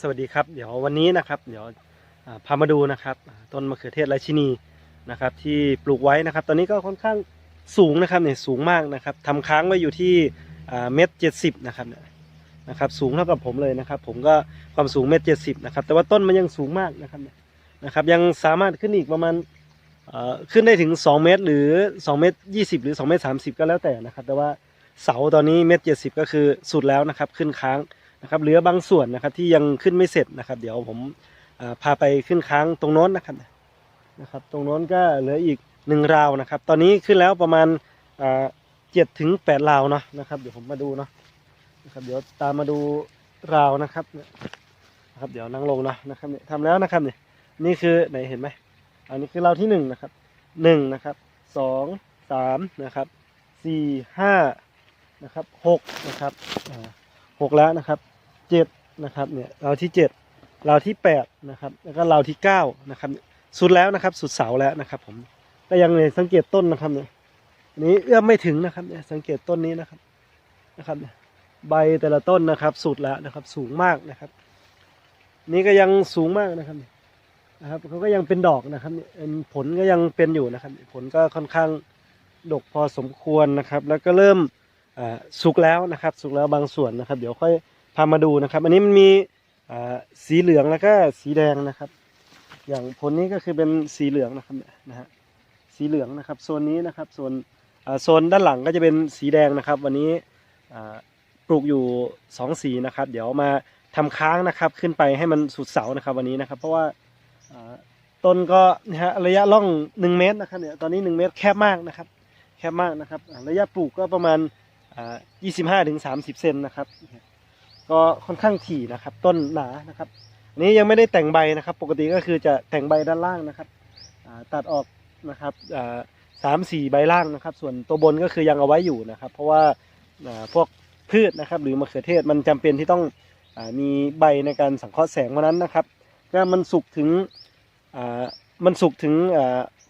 สวัสดีครับ เดี๋ยววันนี้นะครับ เดี๋ยวพามาดูนะครับต้นมะเขือเทศราชินีนะครับ ที่ปลูกไว้นะครับ ตอนนี้ก็ค่อนข้างสูงนะครับเนี่ยสูงมากนะครับทำค้างไว้อยู่ที่เมตรเจ็ดสิบนะครับเนี่ยนะครับ สูงเท่ากับผมเลยนะครับ ผมก็ความสูงเมตรเจ็ดสิบนะครับ แต่ว่าต้นมันยังสูงมากนะครับนะครับ ยังสามารถขึ้นอีกประมาณขึ้นได้ถึง 2 เมตร หรือ 2 เมตร 20 หรือ 2 เมตร 30 ก็แล้วแต่นะครับ แต่ว่าเสาตอนนี้เมตรเจ็ดสิบก็คือสุดแล้วนะครับ ขึ้นค้าง นะครับเหลือบางส่วนนะครับที่ยังขึ้นไม่เสร็จนะครับ เดี๋ยวผมาพาไปขึ้นค้างตรงโน้นนะครับนะครับ ตรงโน้นก็เหลืออีกหนึ่งราวนะครับ ตอนนี้ขึ้นแล้วประมาณเจ็ดถึงแปดราวเนาะนะครับ เดี๋ยวผมมาดูเนาะนะครับ เดี๋ยวตามมาดูราวนะครับนะครับ เดี๋ยวนั่งลงเนาะนะครับเนี่ยทำแล้วนะครับเนี่ยนี่คือไหนเห็นไหมอันนี้คือราวที่หนึ่งนะครับหนึ่งนะครับสองสามนะครับสี่ห้านะครับหกนะครับหกแล้วนะครับ เจ็ดนะครับเนี่ยเราที่เจ็ดเราที่แปดนะครับแล้วก็เราที่เก้านะครับสุดแล้วนะครับ สุดเสาแล้วนะครับ ผมก็ยังเนี่ยสังเกตต้นนะครับเนี่ยนี้เอื้อมไม่ถึงนะครับเนี่ยสังเกตต้นนี้นะครับนะครับเนี่ยใบแต่ละต้นนะครับ สุดแล้วนะครับ สูงมากนะครับ นี่ก็ยังสูงมากนะครับนะครับเขาก็ยังเป็นดอกนะครับเนี่ยผลก็ยังเป็นอยู่นะครับ ผลก็ค่อนข้างดกพอสมควรนะครับ แล้วก็เริ่มสุกแล้วนะครับ สุกแล้วบางส่วนนะครับ เดี๋ยวค่อย พามาดูนะครับ อันนี้มันมีสีเหลืองแล้วก็สีแดงนะครับ อย่างผลนี้ก็คือเป็นสีเหลืองนะครับเนี่ยนะฮะสีเหลืองนะครับโซนนี้นะครับโซนโซนด้านหลังก็จะเป็นสีแดงนะครับ วันนี้ปลูกอยู่สองสีนะครับ เดี๋ยวมาทำค้างนะครับขึ้นไปให้มันสุดเสานะครับ วันนี้นะครับ เพราะว่าต้นก็นะฮะระยะล่องหนึ่งเมตรนะครับเนี่ยตอนนี้หนึ่งเมตรแคบมากนะครับ แคบมากนะครับ ระยะปลูกก็ประมาณอ่า25ถึง30 เซนนะครับ ก็ค่อนข้างถี่นะครับ ต้นหนานะครับอันนี้ยังไม่ได้แต่งใบนะครับ ปกติก็คือจะแต่งใบด้านล่างนะครับตัดออกนะครับสามสี่ใบล่างนะครับ ส่วนตัวบนก็คือยังเอาไว้อยู่นะครับ เพราะว่าพวกพืชนะครับ หรือมะเขือเทศมันจำเป็นที่ต้องอมีใบในการสังเคราะห์แสงเพรานั้นนะครับก็มันสุกถึงมันสุกถึง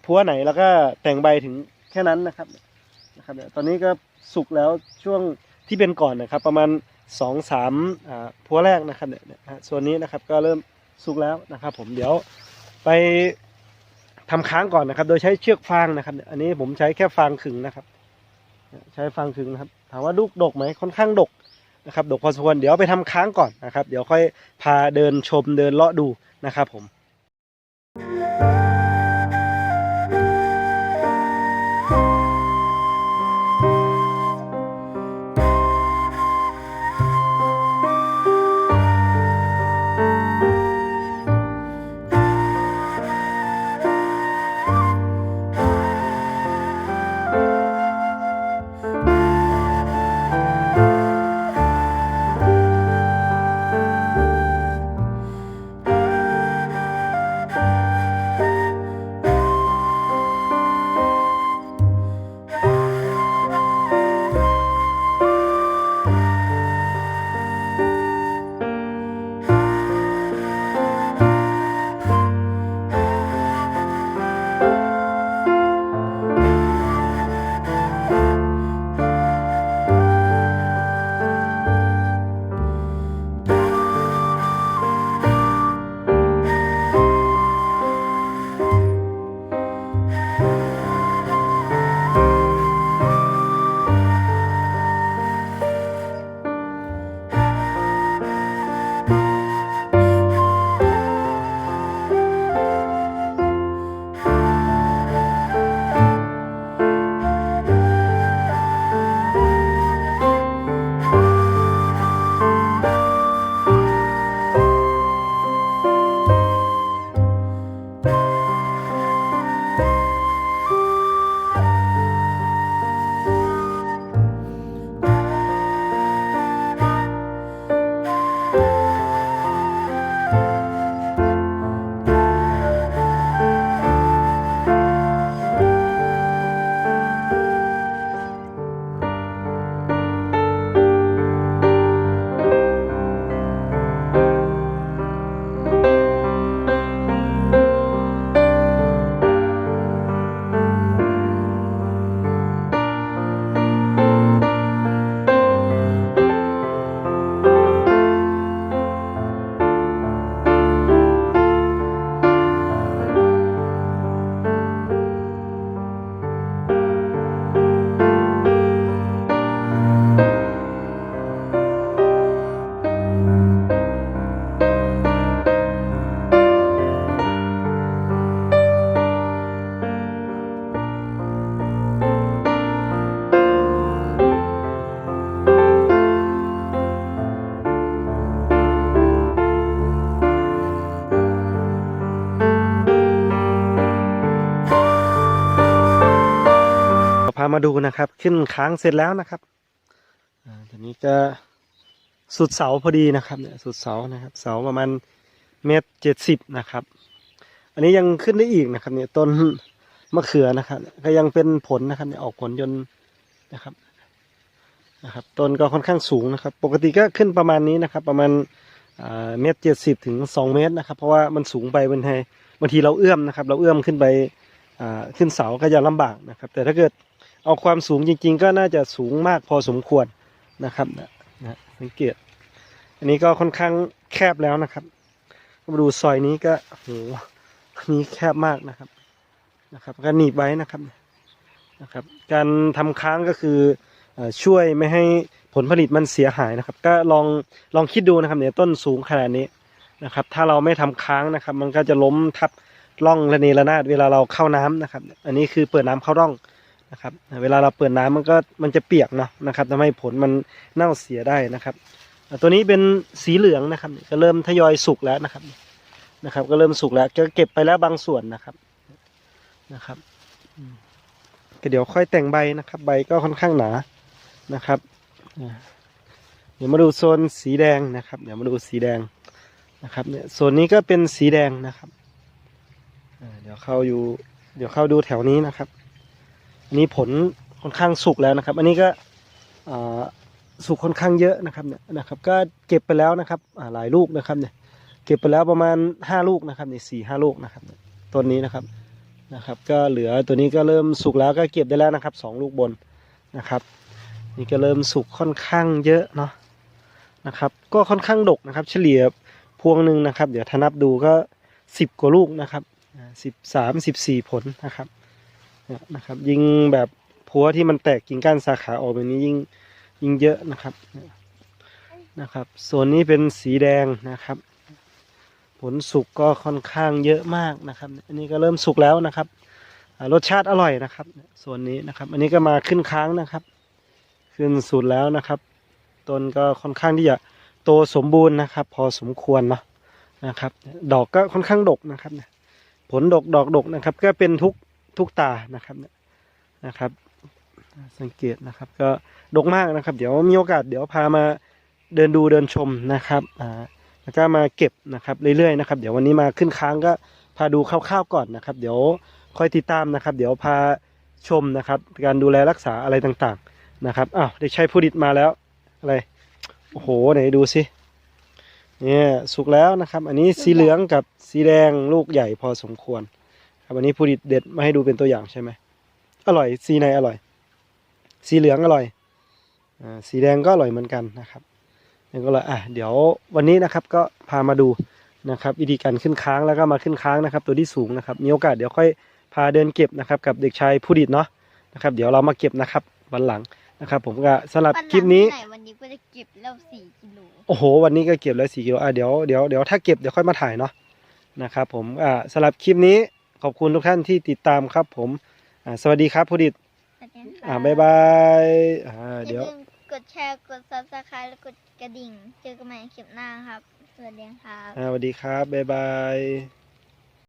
พัวไหนแล้วก็แต่งใบถึงแค่นั้นนะครับนะครับ ตอนนี้ก็สุกแล้วช่วงที่เป็นก่อนนะครับ ประมาณ สองสามพัวแรกนะครับเนี่ยฮะส่วนนี้นะครับก็เริ่มสุกแล้วนะครับ ผมเดี๋ยวไปทำค้างก่อนนะครับ โดยใช้เชือกฟางนะครับ อันนี้ผมใช้แค่ฟางขึงนะครับ ใช้ฟางขึงนะครับ ถามว่าลูกดกไหมค่อนข้างดกนะครับดกพอสมควรเดี๋ยวไปทำค้างก่อนนะครับ เดี๋ยวค่อยพาเดินชมเดินเลาะดูนะครับผม มาดูนะครับ ขึ้นค้างเสร็จแล้วนะครับอตอนนี้ก็สุดเสาพอดีนะครับเนี่ยสุดเสานะครับ เสาประมาณเมตรเจ็ดสิบนะครับ อันนี้ยังขึ้นได้อีกนะครับ เนี่ยต้นมะเขือนะครับ ก็ยังเป็นผลนะครับเนี่ยออกผลจนนะครับนะครับต้นก็ค่อนข้างสูงนะครับ ปกติก็ขึ้นประมาณนี้นะครับ ประมาณเมตรเจ็ดสิบถึงสองเมตรนะครับ เพราะว่ามันสูงไปบางทีบางทีเราเอื้อมนะครับ เราเอื้อมขึ้นไปขึ้นเสาก็จะลำบากนะครับ แต่ถ้าเกิด เอาความสูงจริง ๆ ก็น่าจะสูงมากพอสมควรนะครับนะนะสังเกต อันนี้ก็ค่อนข้างแคบแล้วนะครับมาดูซอยนี้ก็โหนี่แคบมากนะครับนะครับ ก็หนีบไว้นะครับนะครับ การทำค้างก็คืออช่วยไม่ให้ผลผลิตมันเสียหายนะครับ ก็ลองลองคิดดูนะครับเนี่ยต้นสูงขนาดนี้นะครับ ถ้าเราไม่ทำค้างนะครับ มันก็จะล้มทับร่องระเนระนาดเวลาเราเข้าน้ำนะครับ อันนี้คือเปิดน้ำเข้าร่อง นะครับ เวลาเราเปิดน้ำมันก็มันจะเปียกเนาะนะครับทำให้ผลมันเน่าเสียได้นะครับ ตัวนี้เป็นสีเหลืองนะครับ ก็เริ่มทยอยสุกแล้วนะครับนะครับ ก็เริ่มสุกแล้วก็เก็บไปแล้วบางส่วนนะครับนะครับก็เดี๋ยวค่อยแต่งใบนะครับ ใบก็ค่อนข้างหนานะครับเดี๋ยวมาดูโซนสีแดงนะครับ เดี๋ยวมาดูสีแดงนะครับเนี่ยโซนนี้ก็เป็นสีแดงนะครับเดี๋ยวเข้าอยู่ เดี๋ยวเข้าดูแถวนี้นะครับ นี้ผลค่อนข้างสุกแล้วนะครับ อันนี้ก็สุกค่อนข้างเยอะนะครับเนี่ยนะครับ ก็เก็บไปแล้วนะครับหลายลูกนะครับเนี่ยเก็บไปแล้วประมาณห้าลูกนะครับเนี่ยสี่ห้าลูกนะครับต้นนี้นะครับนะครับ ก็เหลือตัวนี้ก็เริ่มสุกแล้วก็เก็บได้แล้วนะครับสองลูกบนนะครับ นี่ก็เริ่มสุกค่อนข้างเยอะเนาะนะครับ ก็ค่อนข้างดกนะครับ เฉลี่ยพวงหนึ่งนะครับ เดี๋ยวถ้านับดูก็สิบกว่าลูกนะครับสิบสามสิบสี่ผลนะครับ นะครับ ยิ่งแบบพัวที่มันแตกกิ่งก้านสาขาออกแบบนี้ยิ่งยิ่งเยอะนะครับนะครับส่วนนี้เป็นสีแดงนะครับ ผลสุกก็ค่อนข้างเยอะมากนะครับ อันนี้ก็เริ่มสุกแล้วนะครับรสชาติอร่อยนะครับ ส่วนนี้นะครับ อันนี้ก็มาขึ้นค้างนะครับ ขึ้นสุดแล้วนะครับต้นก็ค่อนข้างที่จะโตสมบูรณ์นะครับ พอสมควรเนาะนะครับ ดอกก็ค่อนข้างดกนะครับผลดกดอกดกนะครับ ก็เป็นทุก ทุกตานะครับนะครับ สังเกตนะครับ ก็ดกมากนะครับ เดี๋ยวมีโอกาสเดี๋ยวพามาเดินดูเดินชมนะครับอ่าแล้วก็มาเก็บนะครับเรื่อยๆนะครับ เดี๋ยววันนี้มาขึ้นค้างก็พาดูคร่าวๆก่อนนะครับ เดี๋ยวค่อยติดตามนะครับ เดี๋ยวพาชมนะครับ การดูแลรักษาอะไรต่างๆนะครับอ้าวได้ใช้ผู้ดิตมาแล้วอะไรโอ้โหไหนดูสิเนี่ยสุกแล้วนะครับ อันนี้สีเหลืองกับสีแดงลูกใหญ่พอสมควร ครับอันนี้ผู้ดิตเด็ดมาให้ดูเป็นตัวอย่างใช่ไหมอร่อยสีไหนอร่อย สีเหลืองอร่อยอ่าสีแดงก็อร่อยเหมือนกันนะครับแล้วก็เลยอะเดี๋ยววันนี้นะครับก็พามาดูนะครับ วิธีการขึ้นค้างแล้วก็มาขึ้นค้างนะครับ ตัวที่สูงนะครับมีโอกาสเดี๋ยวค่อยพาเดินเก็บนะครับ กับเด็กชายผู้ดิตเนาะนะครับ เดี๋ยวเรามาเก็บนะครับวันหลังนะครับ ผมก็สำหรับคลิปนี้ไหนวันนี้ก็จะเก็บแล้วสี่กิโลโอ้โห วันนี้ก็เก็บแล้วสี่กิโลอะเดี๋ยวเดี๋ยวเดี๋ยวถ้าเก็บเดี๋ยวค่อยมาถ่ายเนาะนะครับ ผมอ่าสำหรับคลิปนี้ ขอบคุณทุกท่านที่ติดตามครับผมอ่าสวัสดีครับผู้ดิตสวัสดีค่ะอ่าบ๊ายบายอ่าอย่าเดี๋ยวลืมกดแชร์กด subscribe และกดกระดิ่ง เจอกันใหม่คลิปหน้าครับ สวัสดีครับอ่าสวัสดีครับ บ๊ายบาย